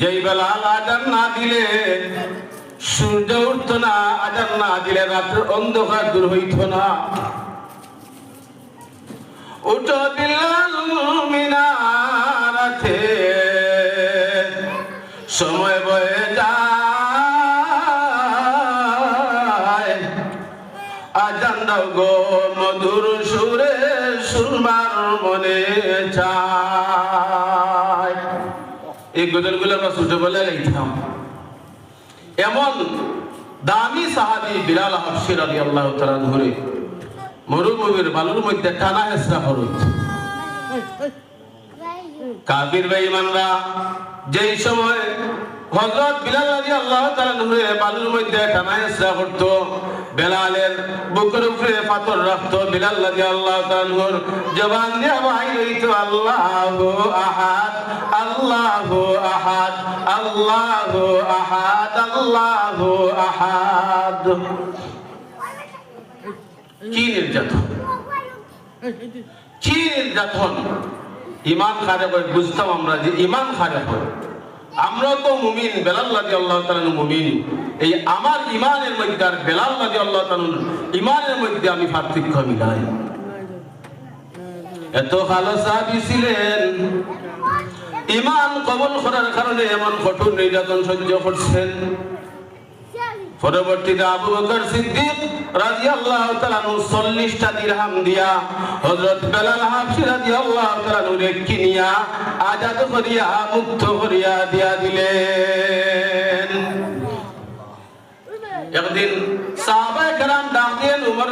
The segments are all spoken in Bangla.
যেই বেলাল আজান না দিলে, সূর্য উঠত না, আজান না দিলে রাত্র অন্ধকার দূর হইত না। উঠো বিল্লাল মিনারাতে সময় বয়ে যায়। আজান দাও গো মধুর সুরে, সুরমার মনে চায়। এই গজলগুলো আমরা ছোটবেলায় লিখতাম এমন দামি সাহাবি বিলাল হাফসির আলী আল্লাহ তারা ধরে, মরুভূমির বালুর মধ্যে টানা হেসরা হরুত কাবির যেই সময় হযরত বিলাল রাদিয়াল্লাহু তাআলা নূরে বালুর মধ্যে টানা হেসরা করত, বেলালের বুকের উপরে পাথর রাখতো, বিলাল রাদিয়াল্লাহু তাআলা নূর জবান আহাদ। আল্লাহু আহাদ আল্লাহু আহাদ আল্লাহু আহাদ কি নির্যাতন কি নির্যাতন ইমান খারাপ হয় বুঝতাম আমরা যে ইমান খারাপ হয়। আমরা তো মুমিন বেলাল রাজি আল্লাহ তালন মুমিন। এই আমার ইমানের মধ্যে আর বেলাল রাজি আল্লাহ তালন ইমানের মধ্যে আমি পার্থক্য মিলাই। এত ভালো সাহাবি ছিলেন। ইমান কবল করার কারণে এমন কঠোর নির্যাতন সহ্য করছেন। পরবর্তীতে আবু বকর সিদ্দিক রাদিয়াল্লাহু তাআলা 40টা দিরহাম দিয়া বেলাল কিনিয়া আজাদ করিয়া মুক্ত করিয়া দিয়া দিলেন। একদিন সাহাবায়ে কেরাম ডাক দিয়ে উমর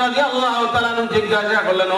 জিজ্ঞাসা করলেন